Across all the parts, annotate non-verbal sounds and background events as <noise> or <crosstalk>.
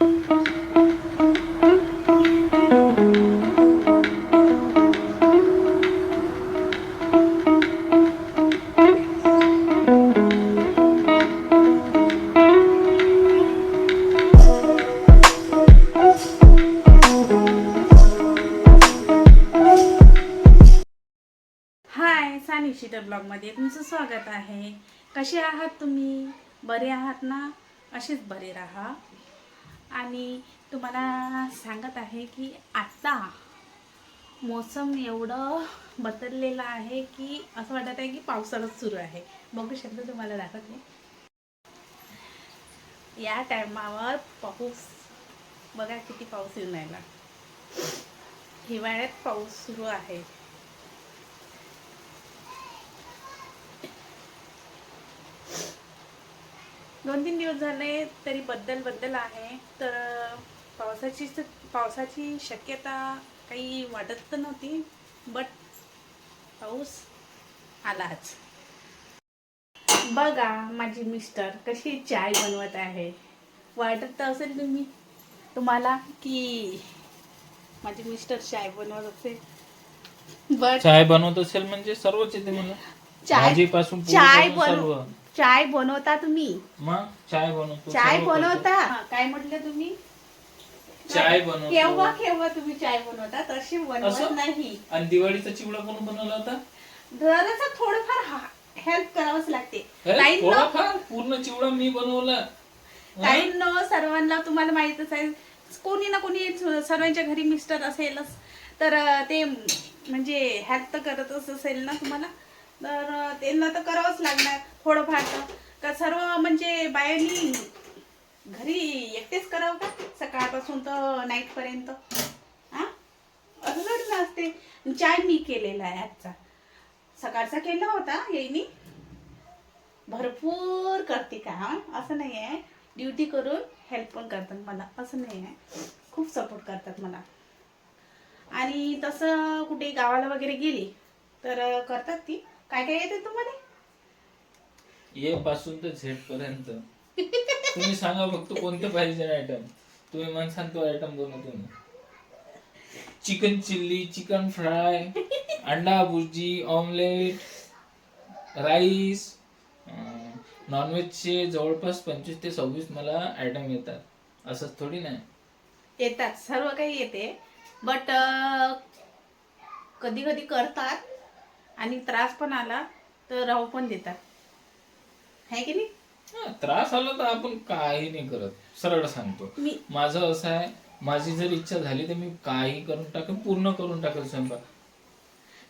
हाय सानी शिटर ब्लॉगमध्ये तुमचं स्वागत आहे. कसे आहात तुम्ही? बरे आहात ना? असेच बरे राहा. आणि तुम्हाला सांगत आहे की आत्ता मोसम एवढं बदललेलं आहे की असं वाटत आहे की पावसाळाच सुरू आहे. बघू शकतो तुम्हाला दाखवत. नाही या टायमावर पाऊस बघा किती पाऊस येऊन राहिला. हिवाळ्यात पाऊस सुरू आहे. दोन तीन दिवस झाले तरी बद्दल बद्दल आहे. तर पावसाची पावसाची शक्यता काही वाटत तर नव्हती बट पाऊस आलाच. बघा माझी मिस्टर कशी चाय बनवत आहे. वाटत तर असेल तुम्ही तुम्हाला की माझी मिस्टर चाय बनवत असेल. बट चाय बनवत असेल म्हणजे सर्वच येते मला. चाय भाजीपासून पुढे चाय बनव चाय बनवता तुम्ही? मग? चाय बनवतो चाय सर्व करतो. बनवता? हा, काय म्हटलं तुम्ही? चाय बनवतो. केव्हा केव्हा तुम्ही चाय बनवता? तशी बनवत असं? नाही. आणि दिवाळीचा चिवडा कोण बनवला होता? जरासा थोडंफार हेल्प करावंच लागते. न थोडाफार? पूर्ण चिवडा मी बनवला. काही न सर्वांना तुम्हाला माहितच आहे. कोणी ना कोणी सर्वांच्या घरी मिस्टर असेलच. तर अं, ते म्हणजे हेल्प तर करतच असेल ना तुम्हाला? तर त्यांना तर करावंच लागणार थोडंफार तर. का सर्व म्हणजे बायांनी घरी एकटेच करावं का? सकाळपासून तर नाईटपर्यंत हां? असं थोडी ना असते चाय मी केलेला आहे आजचा. सकाळचा केला होता येईनी. भरपूर करते काम. असं नाही आहे. ड्युटी करून हेल्प पण करतात मला. असं नाही आहे. खूप सपोर्ट करतात मला. आणि तसं कुठे गावाला वगैरे गेली तर करतात ती. काय काय येते तुम्हाला? ए पासून तर झेड पर्यंत तुम्ही सांगा फक्त कोणतं पाहिजे आयटम तुम्ही म्हणसान तो आयटम बनवतो मी चिकन चिल्ली चिकन फ्राय अंडा भुर्जी ऑमलेट राईस नॉनव्हेजचे जवळपास पंचवीस ते सव्वीस मला आयटम येतात. असंच थोडी नाही. येतात सर्व काही येते. बट कधी कधी करतात. आणि त्रास पण आला तर राहू पण देतात. आहे की नाही? हा, त्रास आला तर आपण काही नाही करत. सरळ सांगतो. मी माझं असं आहे माझी जर इच्छा झाली तर मी काही करून टाकेन पूर्ण करून टाकेल स्वयंपाक.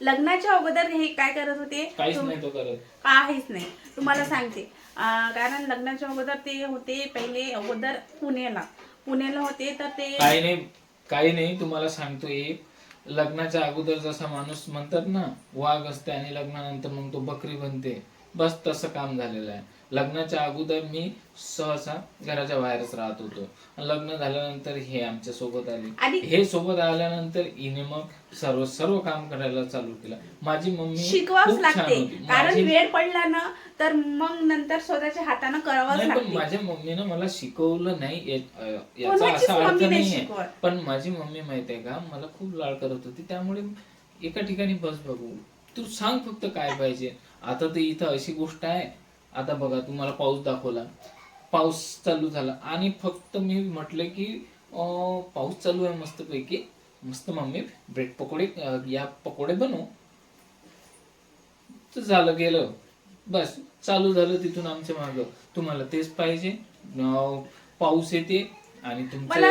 लग्नाच्या अगोदर हे काय करत होते? काहीच तुम- नाही तो करत. काहीच नाही. तुम्हाला सांगते. अं, कारण लग्नाच्या अगोदर ते होते पहिले अगोदर पुण्याला. पुण्याला होते तर ते काही नाही काही नाही तुम्हाला सांगतो एक. लग्नाच्या अगोदर जसा माणूस म्हणतात ना वाघ असते आणि लग्नानंतर मग तो बकरी बनते. बस तसं काम झालेलं आहे. लग्नाच्या अगोदर मी सहसा घराच्या बाहेरच राहत होतो. लग्न झाल्यानंतर हे आमच्यासोबत आले. आणि- हे सोबत आल्यानंतर हिने मग सर्व सर्व काम करायला चालू केलं. माझी मम्मी शिकवावंच खूप छान लागते. होती. कारण माझी- वेळ पडला ना तर मग नंतर स्वतःच्या हाताने करावंच नाही पण लागते. माझ्या मम्मीनं मला शिकवलं नाही या- अ, याचा कोणाचीच असा अर्थ मम्मी नाही नाहीये. शिकवत. पण माझी मम्मी माहीत आहे का मला खूप लाड करत होती. त्यामुळे एका ठिकाणी बस बघू. तू सांग फक्त काय पाहिजे. आता तर इथं अशी गोष्ट आहे आता बघा तुम्हाला पाऊस दाखवला. पाऊस चालू झाला. आणि फक्त मी म्हटलं की पाऊस चालू आहे मस्त पैकी मस्त मम्मी ब्रेड पकोडे या पकोडे बनव. तर झालं गेलं. बस चालू झालं तिथून आमच्या माग. तुम्हाला तेच पाहिजे. पाऊस येते आणि मला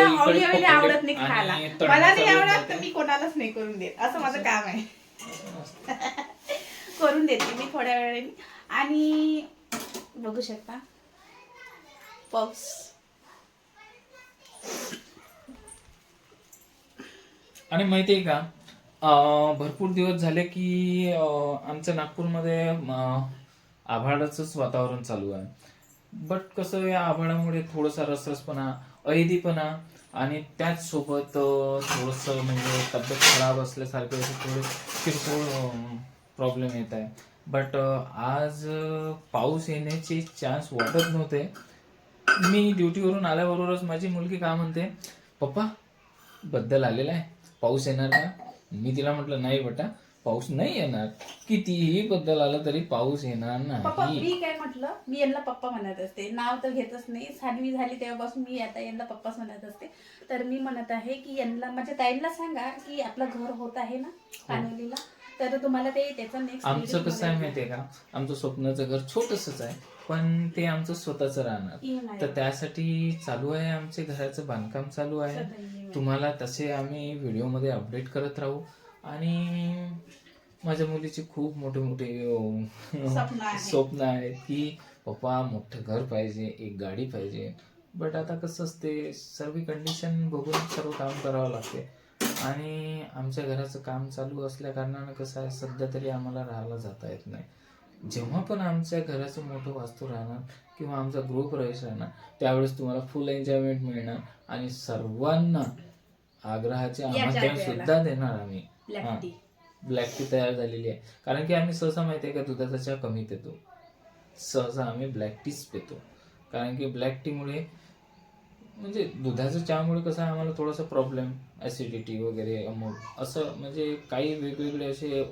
आवडत नाही खायला. मला नाही आवडत. तर मी कोणालाच नाही करून देत. असं माझं काम आहे. <laughs> करून देते मी थोड्या वेळाने. आणि बघू शकता. पाऊस आणि माहितीये का भरपूर दिवस झाले की आमच्या नागपूरमध्ये आभाळाचंच वातावरण चालू आहे. बट कसं या आभाळामुळे थोडासा रसरसपणा अहिदीपणा आणि त्याच सोबत थोडस म्हणजे तब्येत खराब असल्यासारखे असे थोडे किरकोळ प्रॉब्लेम येत आहे. बट आज पाऊस येण्याचे चान्स वाटत नव्हते. मी ड्युटीवरून आल्याबरोबरच माझी मुलगी का म्हणते पप्पा बद्दल आलेला आहे. पाऊस येणार का? मी तिला म्हटलं नाही बेटा पाऊस नाही येणार. कितीही बद्दल आलं तरी पाऊस येणार पप्पा नाही मी काय म्हटलं? मी यांना पप्पा म्हणत असते. नाव तर घेतच नाही. सानवी झाली तेव्हापासून मी आता यांना पप्पाच म्हणत असते. तर मी म्हणत आहे की यांना माझ्या ताईंना सांगा की आपलं घर होत आहे ना कानोलीला? तर तुम्हाला ते त्याचा नेक्स्ट आमचं कसं आहे माहितीये का? आमचं स्वप्नाचं घर छोटसच आहे पण ते आमचं स्वतःच राहणार. तर त्यासाठी चालू आहे आमचे घराचं बांधकाम चालू आहे. तुम्हाला तसे आम्ही व्हिडिओमध्ये अपडेट करत राहू. आणि माझ्या मुलीची खूप मोठे मोठे अं, स्वप्न आहे. स्वप्न आहेत की पप्पा मोठं घर पाहिजे एक गाडी पाहिजे. बट आता कसं असते सर्व कंडिशन बघून सर्व काम करावं लागते. आणि आमच्या घराचं काम चालू असल्या कारणानं कसं आहे सध्या तरी आम्हाला राहायला जाता येत नाही. जेव्हा पण आमच्या घराचं मोठं वास्तू राहणार किंवा आमचा गृहप्रवेश राहणार त्यावेळेस तुम्हाला फुल एन्जॉयमेंट मिळणार आणि सर्वांना आग्रहाचे आमंत्रण. सुद्धा देणार आम्ही. ब्लॅक हा. टी ब्लॅक टी तयार झालेली आहे. कारण की आम्ही सहसा माहिती आहे का दुधाचा चहा कमी पितो. सहसा आम्ही ब्लॅक टीच पितो. कारण की ब्लॅक टीमुळे म्हणजे दुधाच्या चहामुळे कसं आहे आम्हाला थोडासा प्रॉब्लेम ॲसिडिटी वगैरे अमुक असं म्हणजे काही वेगवेगळे असे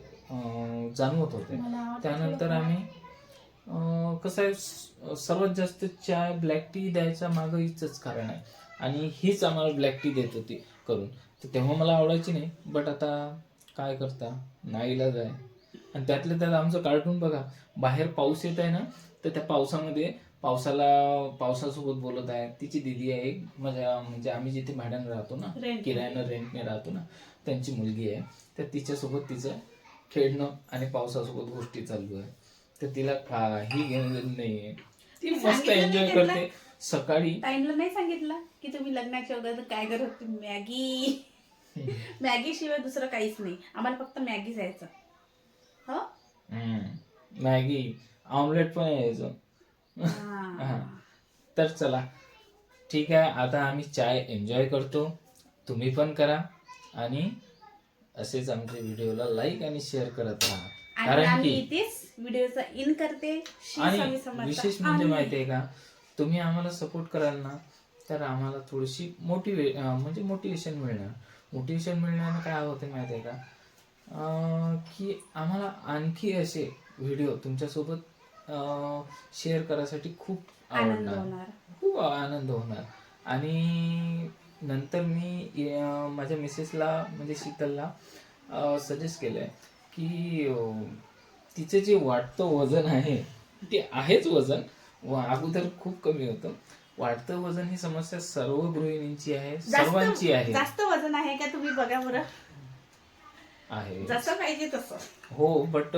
जाणवत होते. त्यानंतर आम्ही कसं आहे सर्वात जास्त चहा ब्लॅक टी द्यायचा मागं हीच कारण आहे. आणि हीच आम्हाला ब्लॅक टी देत होती करून. तर तेव्हा मला आवडायची नाही बट आता काय करता? नाईलाज आहे. आणि त्यातल्या त्यात आमचं कार्टून बघा बाहेर पाऊस येत आहे ना तर त्या पावसामध्ये पावसाला पावसासोबत बोलत आहे तिची दिदी आहे एक. माझ्या म्हणजे आम्ही जिथे भाड्यानं राहतो ना. किरायानं रेंटने राहतो ना त्यांची मुलगी आहे. तर तिच्यासोबत तिचं खेळणं आणि पावसासोबत गोष्टी चालू आहे तर तिला काही घेणं नाहीये. ती मस्त एन्जॉय नाही? करते. सकाळी ताईंना नाही सांगितलं की तुम्ही लग्नाच्या अगोदर काय करत होती? मॅगी. <laughs> मॅगी शिवाय दुसरं काहीच नाही. आम्हाला फक्त मॅगी जायचं. हो. मॅगी. ऑमलेट पण यायचं. हा. तर चला. ठीक आहे आता आम्ही चाय एन्जॉय करतो. तुम्ही पण करा आणि असेच आमच्या व्हिडिओला लाईक आणि शेअर करत राहा. कारण की व्हिडिओचा इन करते. आणि. विशेष म्हणजे माहिती आहे का तुम्ही आम्हाला सपोर्ट कराल ना तर आम्हाला थोडीशी मोटिवे म्हणजे मोटिवेशन मिळणार. मोटिवेशन मिळण्यानं काय होते माहिती आहे का की आम्हाला आणखी असे व्हिडिओ तुमच्यासोबत शेअर करायसाठी खूप आनंद आवडणार. खूप आनंद होणार. आणि नंतर मी माझ्या मिसेसला म्हणजे शीतलला सजेस्ट केलं आहे की तिचं जे वाटतं वजन आहे ते आहेच वजन. व अगोदर खूप कमी होतं. वाढतं वजन ही समस्या सर्व गृहिणींची आहे सर्वांची आहे. जास्त वजन आहे का तुम्ही बघा बरं? आहे. जसं पाहिजे तसं. हो बट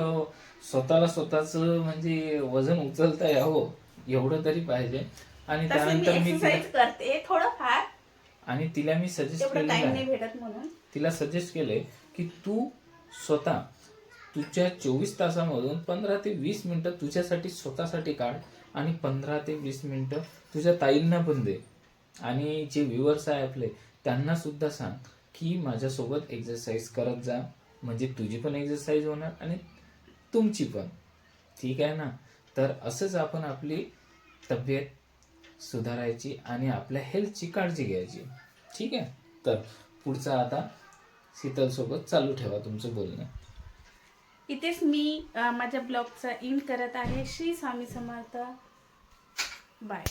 स्वतःला स्वतःच म्हणजे वजन उचलता यावं एवढं तरी पाहिजे. आणि त्यानंतर मी एक्सरसाइज करते थोडंफार. आणि तिला मी सजेस्ट टाइम नाही भेटत म्हणून. तिला सजेस्ट केलंय की तू स्वतः तुझ्या चोवीस तासामधून पंधरा ते वीस मिनिटं तुझ्यासाठी स्वतःसाठी काढ आणि पंधरा ते वीस मिनिटं तुझ्या ताईंना पण दे. आणि जे व्ह्युअर्स आहे आपले त्यांना सुद्धा सांग. की माझ्यासोबत एक्झरसाईज करत जा. म्हणजे तुझी पण एक्झरसाईज होणार आणि तुमची पण. ठीक आहे ना? तर असंच आपण आपली तब्येत सुधारायची आणि आपल्या हेल्थची काळजी घ्यायची. ठीक आहे? तर पुढचा आता शीतलसोबत चालू ठेवा तुमचं बोलणं. इथेच मी माझ्या ब्लॉगचा इन करत आहे. श्री स्वामी समर्थ. बाय